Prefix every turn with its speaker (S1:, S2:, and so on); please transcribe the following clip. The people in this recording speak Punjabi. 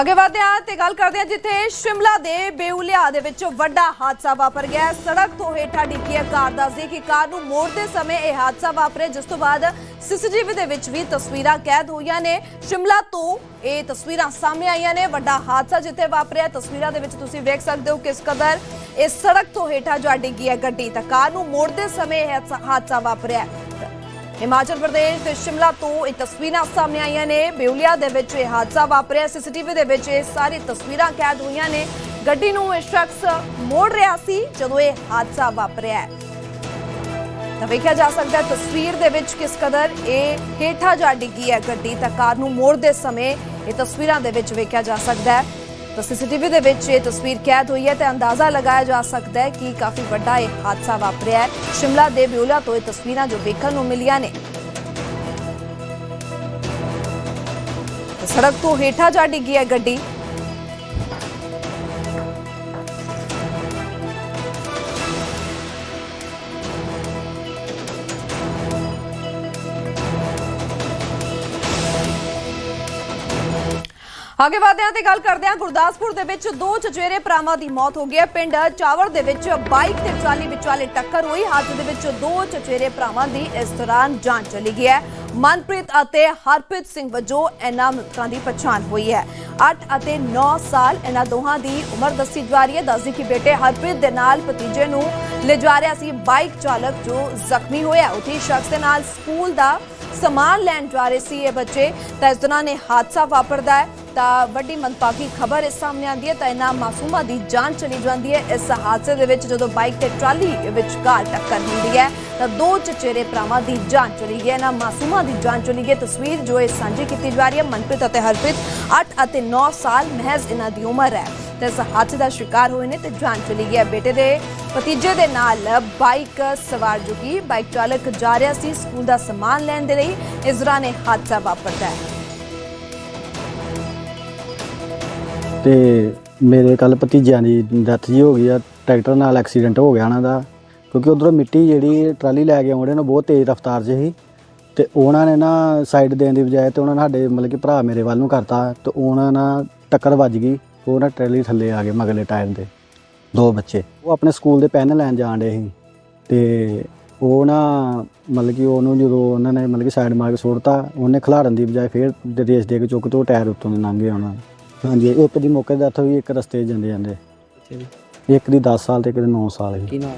S1: ਅੱਗੇ ਵਧਦੇ ਹਾਂ ਤੇ ਗੱਲ ਕਰਦੇ ਹਾਂ ਜਿੱਥੇ ਸ਼ਿਮਲਾ ਦੇ ਬੇਉਲਿਆ ਦੇ ਵਿੱਚ ਵੱਡਾ ਹਾਦਸਾ ਵਾਪਰ ਗਿਆ ਸੜਕ ਤੋਂ ਹੇਠਾਂ ਡਿੱਗੀ ਕਾਰ ਦੱਸਦੀ ਕਿ ਕਾਰ ਨੂੰ ਮੋੜਦੇ ਸਮੇਂ ਇਹ ਹਾਦਸਾ ਵਾਪਰਿਆ। ਜਿਸ ਤੋਂ ਬਾਅਦ ਸੀਸੀਟੀਵੀ ਦੇ ਵਿੱਚ ਵੀ ਤਸਵੀਰਾਂ ਕੈਦ ਹੋਈਆਂ ਨੇ। ਸ਼ਿਮਲਾ ਤੋਂ ਇਹ ਤਸਵੀਰਾਂ ਸਾਹਮਣੇ ਆਈਆਂ ਨੇ। ਵੱਡਾ ਹਾਦਸਾ ਜਿੱਥੇ ਵਾਪਰਿਆ। ਤਸਵੀਰਾਂ ਦੇ ਵਿੱਚ ਤੁਸੀਂ ਵੇਖ ਸਕਦੇ ਹੋ ਕਿਸ ਕਦਰ ਇਸ ਸੜਕ ਤੋਂ ਹੇਠਾਂ ਜੋ ਡਿੱਗੀ ਹੈ ਗੱਡੀ। ਤਾਂ ਕਾਰ ਨੂੰ ਮੋੜਦੇ ਸਮੇਂ ਇਹ ਹਾਦਸਾ- ਵਾਪਰਿਆ ਹਿਮਾਚਲ ਪ੍ਰਦੇਸ਼ ਦੇ ਸ਼ਿਮਲਾ ਤੋਂ ਇਹ ਤਸਵੀਰਾਂ ਸਾਹਮਣੇ ਆਈਆਂ ਨੇ। ਬਿਉਲੀਆ ਦੇ ਵਿੱਚ ਇਹ ਹਾਦਸਾ ਵਾਪਰਿਆ। ਸੀਸੀਟੀਵੀ ਦੇ ਵਿੱਚ ਇਹ ਸਾਰੀ ਤਸਵੀਰਾਂ ਕੈਦ ਹੋਈਆਂ ਨੇ। ਗੱਡੀ ਨੂੰ ਇਹ ਸ਼ਖਸ ਮੋੜ ਰਿਹਾ ਸੀ ਜਦੋਂ ਇਹ ਹਾਦਸਾ ਵਾਪਰਿਆ ਤਾਂ ਵੇਖਿਆ ਜਾ ਸਕਦਾ ਤਸਵੀਰ ਦੇ ਵਿੱਚ ਕਿਸ ਕਦਰ ਇਹ ਹੇਠਾਂ ਜਾ ਡਿੱਗੀ ਹੈ ਗੱਡੀ ਤਾਂ ਕਾਰ ਨੂੰ ਮੋੜਦੇ ਸਮੇਂ ਇਹ ਤਸਵੀਰਾਂ ਦੇ ਵਿੱਚ ਵੇਖਿਆ ਜਾ ਸਕਦਾ ਹੈ। ਤਾਂ ਸੀਸੀਟੀਵੀ ਦੇ ਵਿੱਚ ਇਹ ਤਸਵੀਰ ਕੈਦ ਹੋਈ ਹੈ ਤੇ ਅੰਦਾਜ਼ਾ ਲਗਾਇਆ ਜਾ ਸਕਦਾ ਹੈ ਕਿ ਕਾਫੀ ਵੱਡਾ ਇਹ ਹਾਦਸਾ ਵਾਪਰਿਆ ਹੈ। ਸ਼ਿਮਲਾ ਦੇ ਬਿਉਲਾ ਤੋਂ ਇਹ ਤਸਵੀਰਾਂ ਜੋ ਵੇਖਣ ਨੂੰ ਮਿਲੀਆਂ ਨੇ। ਸੜਕ ਤੋਂ ਹੇਠਾਂ ਜਾ ਡਿੱਗੀ ਹੈ ਗੱਡੀ। ਅੱਗੇ ਵਧਦੇ ਤੇ ਗੱਲ ਕਰਦੇ ਹਾਂ ਗੁਰਦਾਸਪੁਰ ਦੇ ਵਿੱਚ ਦੋ ਚਚੇਰੇ ਭਰਾਵਾਂ ਦੀ ਮੌਤ ਹੋ ਗਈ ਹੈ। ਪਿੰਡ ਚਾਵੜ ਦੇ ਵਿੱਚ ਬਾਈਕ ਤੇ ਟਰਾਲੀ ਵਿਚਾਲੇ ਟੱਕਰ ਹੋਈ। ਹਾਦਸੇ ਦੇ ਵਿੱਚ ਦੋ ਚਚੇਰੇ ਭਰਾਵਾਂ ਦੀ ਇਸ ਦੌਰਾਨ ਜਾਨ ਚਲੀ ਗਈ ਹੈ। ਮਨਪ੍ਰੀਤ ਅਤੇ ਹਰਪ੍ਰੀਤ ਸਿੰਘ ਵਜੋਂ ਇਹਨਾਂ ਮ੍ਰਿਤਕਾਂ ਦੀ ਪਛਾਣ ਹੋਈ ਹੈ। 8 ਅਤੇ 9 ਸਾਲ ਇਹਨਾਂ ਦੋਹਾਂ ਦੀ ਉਮਰ ਦੱਸੀ ਜਾ ਰਹੀ ਹੈ। ਦੱਸਦੀ ਕਿ ਬੇਟੇ ਹਰਪ੍ਰੀਤ ਦੇ ਨਾਲ ਭਤੀਜੇ ਨੂੰ ਲਿਜਾ ਰਿਹਾ ਸੀ ਬਾਈਕ ਚਾਲਕ ਜੋ ਜ਼ਖਮੀ ਹੋਇਆ। ਉਥੇ ਸ਼ਖਸ ਦੇ ਨਾਲ ਸਕੂਲ ਦਾ ਸਮਾਨ ਲੈਣ ਜਾ ਰਹੇ ਸੀ ਇਹ ਬੱਚੇ। ਤਾਂ ਇਸ ਦੌਰਾਨ ਇਹ ਹਾਦਸਾ ਵਾਪਰਦਾ ਹੈ। ਤਾਂ ਵੱਡੀ ਮੰਦਭਾਗੀ ਖਬਰ ਇਸ ਸਾਹਮਣੇ ਆਉਂਦੀ ਹੈ ਤਾਂ ਇਹਨਾਂ ਮਾਸੂਮਾਂ ਦੀ ਜਾਨ ਚਲੀ ਜਾਂਦੀ ਹੈ। ਇਸ ਹਾਦਸੇ ਦੇ ਵਿੱਚ ਜਦੋਂ ਬਾਈਕ ਤੇ ਟਰਾਲੀ ਵਿਚਕਾਰ ਟੱਕਰ ਹੁੰਦੀ ਹੈ, ਤਾਂ ਦੋ ਚਚੇਰੇ ਭਰਾਵਾਂ ਦੀ ਜਾਨ ਚਲੀ ਗਈ ਹੈ। ਇਹਨਾਂ ਮਾਸੂਮਾਂ ਦੀ ਜਾਨ ਚਲੀ ਗਈ ਤਸਵੀਰ ਜੋ ਇਹ ਸਾਂਝੀ ਕੀਤੀ ਜਾ ਰਹੀ ਹੈ, ਮਨਪ੍ਰੀਤ ਅਤੇ ਹਰਪ੍ਰੀਤ 8 ਅਤੇ 9 ਸਾਲ ਮਹਿਜ਼ ਇਹਨਾਂ ਦੀ ਉਮਰ ਹੈ। ਤੇ ਇਸ ਹਾਦਸੇ ਦਾ ਸ਼ਿਕਾਰ ਹੋਏ ਨੇ ਤੇ ਜਾਨ ਚਲੀ ਗਈ ਬੇਟੇ ਦੇ ਭਤੀਜੇ ਦੇ ਨਾਲ ਬਾਈਕ ਸਵਾਰ ਜੋ ਕਿ ਬਾਈਕ ਚਾਲਕ ਜਾ ਰਿਹਾ ਸੀ, ਸਕੂਲ ਦਾ ਸਮਾਨ ਲੈਣ ਦੇ ਲਈ। ਇਸ ਦੌਰਾਨ ਇਹ ਹਾਦਸਾ ਵਾਪਰਦਾ ਹੈ।
S2: ਤੇ ਮੇਰੇ ਕੱਲ ਭਤੀਜਿਆਂ ਦੀ ਡੈਥ ਜੀ ਹੋ ਗਈ ਆ, ਟਰੈਕਟਰ ਨਾਲ ਐਕਸੀਡੈਂਟ ਹੋ ਗਿਆ ਉਹਨਾਂ ਦਾ। ਕਿਉਂਕਿ ਉਧਰੋਂ ਮਿੱਟੀ ਜਿਹੜੀ ਟਰਾਲੀ ਲੈ ਕੇ ਆਉਂਦੇ ਨੇ ਬਹੁਤ ਤੇਜ਼ ਰਫ਼ਤਾਰ 'ਚ ਸੀ ਤੇ ਉਹਨਾਂ ਨੇ ਨਾ ਸਾਈਡ ਦੇਣ ਦੀ ਬਜਾਏ ਤੇ ਉਹਨਾਂ ਨੇ ਸਾਡੇ ਮਤਲਬ ਕਿ ਭਰਾ ਮੇਰੇ ਵੱਲ ਨੂੰ ਕਰਤਾ ਤੇ ਉਹਨਾਂ ਨਾਲ ਟੱਕਰ ਵੱਜ ਗਈ, ਉਹ ਨਾ ਟਰਾਲੀ ਥੱਲੇ ਆ ਗਏ ਮਗਲੇ ਟਾਇਰ ਦੇ, ਦੋ ਬੱਚੇ। ਉਹ ਆਪਣੇ ਸਕੂਲ ਦੇ ਪੈਨ ਲੈਣ ਜਾਣ ਡੇ ਸੀ ਤੇ ਉਹ ਨਾ ਮਤਲਬ ਕਿ ਉਹਨੂੰ ਜਦੋਂ ਉਹਨਾਂ ਨੇ ਮਤਲਬ ਕਿ ਸਾਈਡ ਮਾਰ ਕੇ ਸੁੱਟਤਾ, ਉਹਨੇ ਖਿਲਾਰਨ ਦੀ ਬਜਾਏ ਫੇਰ ਰੇਸ ਦੇ ਕੇ ਚੁੱਕ ਤੇ ਉਹ ਟਾਇਰ ਉੱਤੋਂ ਦੀ ਲੰਘ ਗਿਆ ਉਹਨਾਂ ਦਾ। ਹਾਂਜੀ ਇੱਕ ਦੀ ਮੌਕੇ ਦਾ ਹੋਈ ਇੱਕ ਰਸਤੇ 'ਚ ਜਾਂਦੇ ਜਾਂਦੇ। ਇੱਕ ਦੀ 10 ਸਾਲ ਤੇ ਇੱਕ ਦੀ 9 ਸਾਲ ਸੀ
S3: ਕੀ ਨਾਮ?